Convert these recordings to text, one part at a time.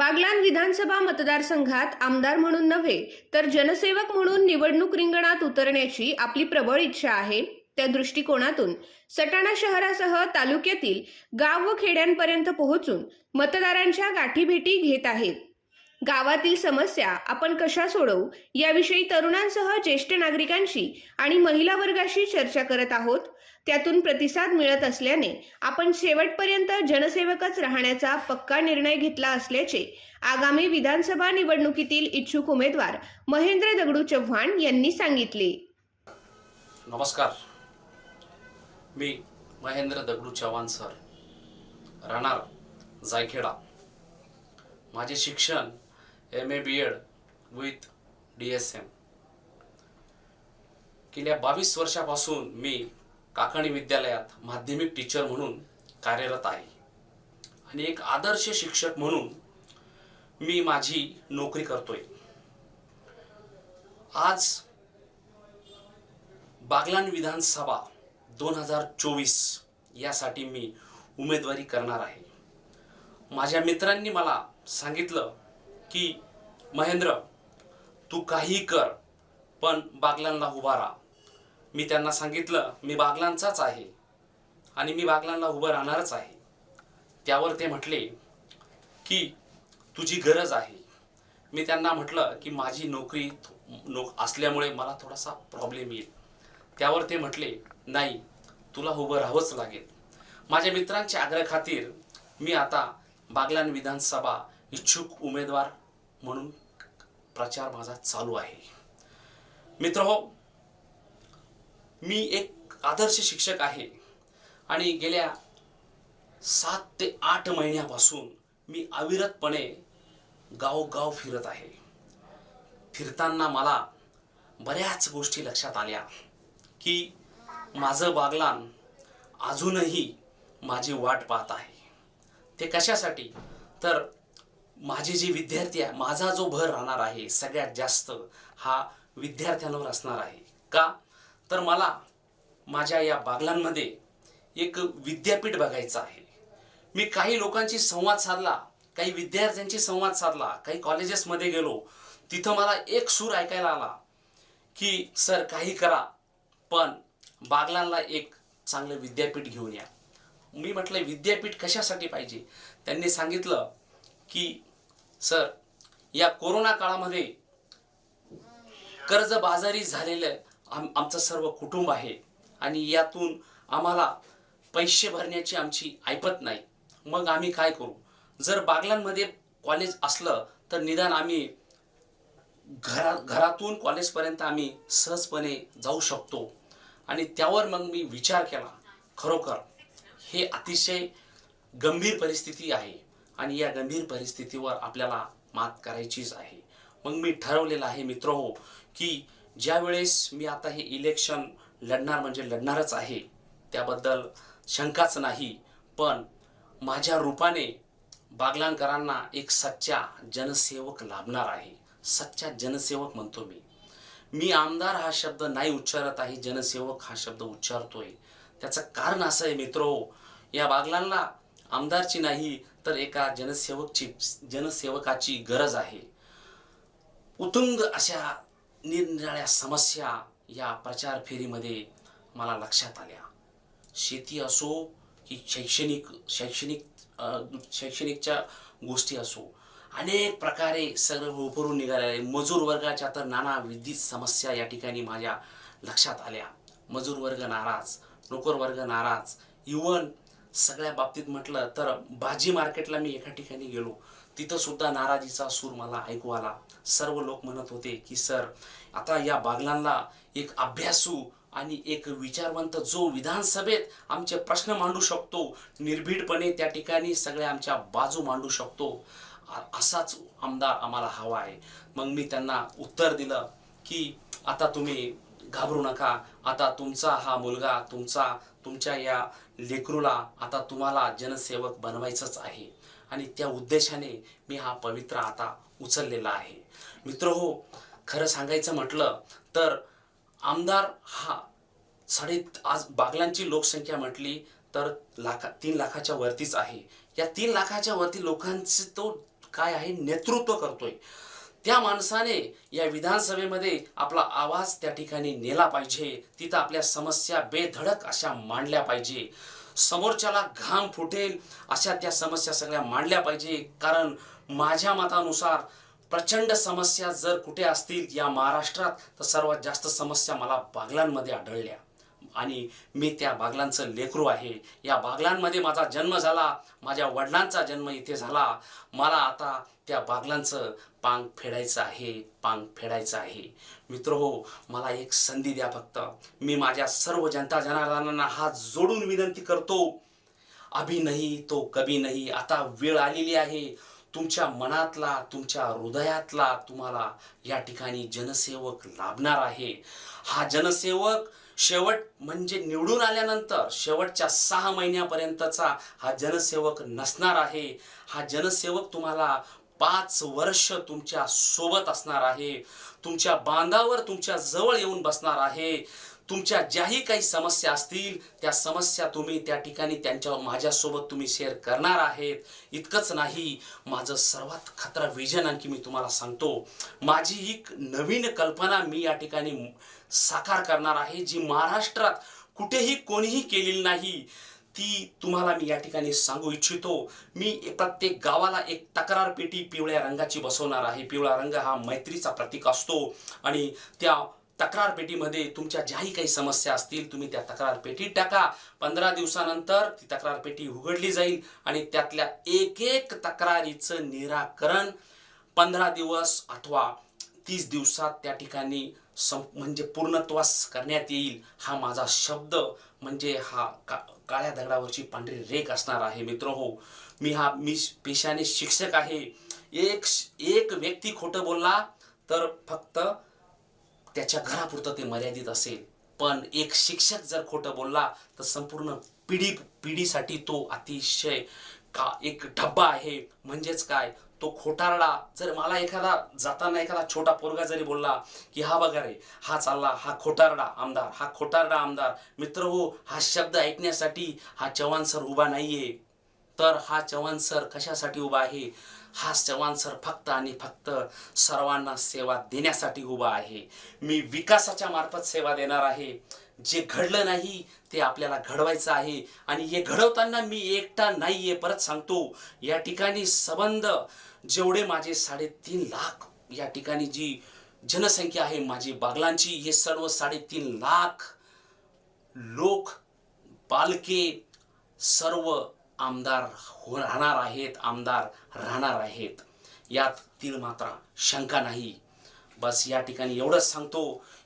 बागलान विधानसभा मतदारसंघात आमदार म्हणून नव्हे तर जनसेवक म्हणून निवडणूक रिंगणात उतरण्याची आपली प्रबळ इच्छा आहे. त्या दृष्टिकोनातून सटाणा शहरासह तालुक्यातील गाव व खेड्यांपर्यंत पोहोचून मतदारांच्या गाठीभेटी घेत आहेत. गावातील समस्या आपण कशा सोडवू याविषयी तरुणांसह ज्येष्ठ नागरिकांशी आणि महिला वर्गाशी चर्चा करत आहोत. त्यातून प्रतिसाद मिळत असल्याने आपण शेवटपर्यंत जनसेवकच राहण्याचा पक्का निर्णय घेतला असल्याचे आगामी विधानसभा निवडणुकीतील इच्छुक उमेदवार महेंद्र दगडू चव्हाण यांनी सांगितले. नमस्कार. मी महेंद्र दगडू चव्हाण सर. राहणार जायखेडा. माझे शिक्षण M A B Ed with D S M गेल्या बावीस वर्षापासून मी काकणी विद्यालयात माध्यमिक टीचर म्हणून कार्यरत आहे. आणि एक आदर्श शिक्षक म्हणून मी माझी नोकरी करतोय. आज बागलान विधानसभा दोन हजार चोवीस यासाठी मी उमेदवारी करणार आहे. माझ्या मित्रांनी मला सांगितलं की महेंद्र तू काही कर पण बागलांना उभा राहा. मी त्यांना सांगितलं मी बागलांचाच आहे आणि मी बागलांना उभं राहणारच आहे. त्यावर ते म्हटले की तुझी गरज आहे. मी त्यांना म्हटलं की माझी नोकरी नोक असल्यामुळे मला थोडासा प्रॉब्लेम येईल. त्यावर ते म्हटले नाही तुला उभं राहावंच लागेल. माझ्या मित्रांच्या आग्रहखातीर मी आता बागलान विधानसभा इच्छुक उमेदवार म्हणून प्रचार माझा चालू आहे. मित्र हो मी एक आदर्श शिक्षक आहे आणि गेल्या सात ते आठ महिन्यापासून मी अविरतपणे गावोगाव फिरत आहे. फिरताना मला बऱ्याच गोष्टी लक्षात आल्या की माझं बागलान अजूनही माझी वाट पाहत आहे. ते कशासाठी? तर माझे जे विद्यार्थी आहे माझा जो भर राहणार आहे सगळ्यात जास्त हा विद्यार्थ्यांवर असणार आहे. का? तर मला माझ्या या बागलांमध्ये एक विद्यापीठ बघायचं आहे. मी काही लोकांशी संवाद साधला काही विद्यार्थ्यांशी संवाद साधला काही कॉलेजेसमध्ये गेलो तिथं मला एक सूर ऐकायला आला की सर काही करा पण बागलांना एक चांगलं विद्यापीठ घेऊन या. मी म्हटलं विद्यापीठ कशासाठी पाहिजे? त्यांनी सांगितलं की सर या कोरोना काळामध्ये कर्जबाजारी झालेलं आम आमचं सर्व कुटुंब आहे. आणि यातून आम्हाला पैसे भरण्याची आमची ऐपत नाही. मग आम्ही काय करू? जर बागलांमध्ये कॉलेज असलं तर निदान आम्ही घरा घरातून कॉलेजपर्यंत आम्ही सहजपणे जाऊ शकतो. आणि त्यावर मग मी विचार केला खरोखर हे अतिशय गंभीर परिस्थिती आहे. आणि या गंभीर परिस्थितीवर आपल्याला मात करायचीच आहे. मग मी ठरवलेलं आहे मित्र हो की ज्यावेळेस मी आता हे इलेक्शन लढणार म्हणजे लढणारच आहे त्याबद्दल शंकाच नाही. पण माझ्या रूपाने बागलांकरांना एक सच्चा जनसेवक लाभणार आहे. सच्चा जनसेवक म्हणतो मी. मी आमदार हा शब्द नाही उच्चारत आहे जनसेवक हा शब्द उच्चारतोय. त्याचं कारण असं आहे मित्रो हो, या बागलांना आमदारची नाही तर एका जनसेवकची जनसेवकाची गरज आहे. उतुंग अशा निरनिराळ्या समस्या या प्रचार फेरीमध्ये मला लक्षात आल्या. शेती असो की शैक्षणिक शैक्षणिक शैक्षणिकच्या गोष्टी असो अनेक प्रकारे सगळं उभरून निघालेले मजूर वर्गाच्या तर नाना विविध समस्या या ठिकाणी माझ्या लक्षात आल्या. मजूर वर्ग नाराज नोकर वर्ग नाराज इवन सगळ्या बाबतीत म्हटलं तर भाजी मार्केटला मी एका ठिकाणी गेलो. तिथं सुद्धा नाराजीचा सूर मला ऐकू आला सर्व लोक म्हणत होते की सर आता या बागलांना एक अभ्यासू आणि एक विचारवंत जो विधानसभेत आमचे प्रश्न मांडू शकतो निर्भीडपणे त्या ठिकाणी सगळ्या आमच्या बाजू मांडू शकतो असाच आमदार आम्हाला हवा आहे. मग मी त्यांना उत्तर दिलं की आता तुम्ही घाबरू नका. आता तुमचा हा मुलगा तुमचा तुमच्या या लेकरूला आता तुम्हाला जनसेवक बनवायचंच आहे. आणि त्या उद्देशाने मी हा पवित्र आता उचललेला आहे. मित्र हो खरं सांगायचं म्हटलं तर आमदार हा साडे आज बागलांची लोकसंख्या म्हटली तर लाखा तीन लाखाच्या वरतीच आहे. या तीन लाखाच्या वरती लोकांचे तो काय आहे? नेतृत्व करतोय. त्या माणसाने या विधानसभेमध्ये आपला आवाज त्या ठिकाणी नेला पाहिजे. तिथं आपल्या समस्या बेधडक अशा मांडल्या पाहिजे. समोरच्याला घाम फुटेल अशा त्या समस्या सगळ्या मांडल्या पाहिजे. कारण माझ्या मतानुसार प्रचंड समस्या जर कुठे असतील या महाराष्ट्रात तर सर्वात जास्त समस्या मला बागलांमध्ये आढळल्या. आणि मी त्या बागलांचं लेकरू आहे. या बागलांमध्ये माझा जन्म झाला. माझ्या वडिलांचा जन्म इथे झाला. मला आता त्या बागलांचं पांग फेडायचं आहे पांग फेडायचं आहे. मित्र हो मला एक संधी द्या फक्त. मी माझ्या सर्व जनता जनार्दनांना हात जोडून विनंती करतो. अभी नाही तो कभी नाही. आता वेळ आलेली आहे. तुमच्या मनातला तुमच्या हृदयातला तुम्हाला या ठिकाणी जनसेवक लाभणार आहे. हा जनसेवक शेवट म्हणजे निवडून आल्यानंतर शेवटच्या सहा महिन्यापर्यंतचा हा जनसेवक नसणार आहे. हा जनसेवक तुम्हाला पाच वर्ष तुमच्यासोबत असणार आहे. तुमच्या बांधावर तुमच्या जवळ येऊन बसणार आहे. तुमच्या ज्याही काही समस्या असतील त्या समस्या तुम्ही त्या ठिकाणी त्यांच्या माझ्यासोबत तुम्ही शेअर करणार आहेत. इतकंच नाही माझं सर्वात खतरा विजन आणखी मी तुम्हाला सांगतो. माझी एक नवीन कल्पना मी या ठिकाणी साकार करणार आहे जी महाराष्ट्रात कुठेही कोणीही केलेली नाही ती तुम्हाला मी या ठिकाणी सांगू इच्छितो. मी प्रत्येक गावाला एक तक्रार पेटी पिवळ्या रंगाची बसवणार आहे. पिवळा रंग हा मैत्रीचा प्रतीक असतो आणि त्या तक्रार पेटीमध्ये तुमच्या ज्याही काही समस्या असतील तुम्ही त्या तक्रार पेटीत टाका. पंधरा दिवसानंतर ती तक्रार पेटी उघडली जाईल आणि त्यातल्या एक एक तक्रारीचं निराकरण पंधरा दिवस अथवा तीस दिवसात त्या ठिकाणी सं म्हणजे पूर्णत्वास करण्यात येईल हा माझा शब्द. म्हणजे हा का काळ्या दगडावरची पांढरी रेख असणार आहे मित्र हो. मी हा मी पेशाने शिक्षक आहे. एक एक व्यक्ती खोटं बोलला तर फक्त त्याच्या घरापुरतं ते मर्यादित असेल. पण एक शिक्षक जर खोटं बोलला तर संपूर्ण पिढी पिढीसाठी तो अतिशय का एक डब्बा आहे. म्हणजेच काय? तो खोटारडा जर मला एखादा जाताना एखादा छोटा पोरगा जरी बोलला की हा बघा रे हा चालला हा खोटारडा आमदार हा खोटारडा आमदार. मित्र हो हा शब्द ऐकण्यासाठी हा चव्हाण सर उभा नाहीये. तर हा चव्हाण सर कशासाठी उभा आहे? हा चव्हाण सर फक्त आणि फक्त सर्वांना सेवा देण्यासाठी उभा आहे. मी विकासाच्या मार्फत सेवा देणार आहे. जे घडलं नाही ते आपल्याला घडवायचं आहे. आणि हे घडवताना मी एकटा नाहीये परत सांगतो. या ठिकाणी संबंध जेवढे माझे साडेतीन लाख या ठिकाणी जी जनसंख्या आहे माझी बागलांची हे सर्व साडेतीन लाख लोक बालके सर्व आमदार हो राहणार आहेत आमदार राहणार आहेत. यात तीळ मात्र शंका नाही. बस या ठिकाणी एवढंच सांगतो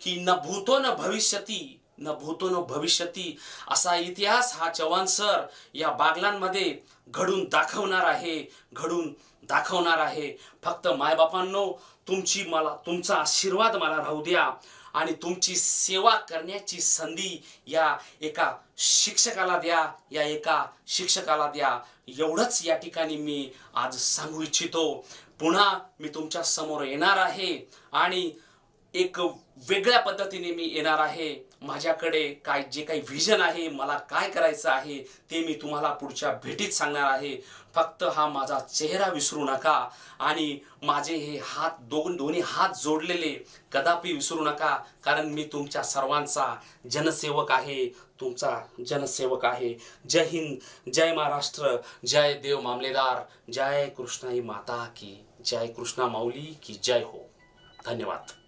की न भूतो न भविष्यती न भूतो न भविष्यती असा इतिहास हा चव्हाण सर या बागलांमध्ये घडून दाखवणार आहे घडून दाखवणार आहे. फक्त मायबापांनो तुमची मला तुमचा आशीर्वाद मला राहू द्या. आणि तुमची सेवा करण्याची संधी या एका शिक्षकाला द्या या एका शिक्षकाला द्या. एवढंच या ठिकाणी मी आज सांगू इच्छितो. पुन्हा मी तुमच्यासमोर येणार आहे आणि एक वेगळ्या पद्धतीने मी येणार आहे. माझ्याकडे काय जे काही व्हिजन आहे मला काय करायचं आहे ते मी तुम्हाला पुढच्या भेटीत सांगणार आहे. फक्त हा माझा चेहरा विसरू नका आणि माझे हे हात दोन दोन्ही हात जोडलेले कदापि विसरू नका कारण मी तुमच्या सर्वांचा जनसेवक आहे. तुमचा जनसेवक आहे. जय हिंद जय महाराष्ट्र जय देव मामलेदार जय कृष्णाई माता की जय कृष्णा माऊली की जय हो. धन्यवाद.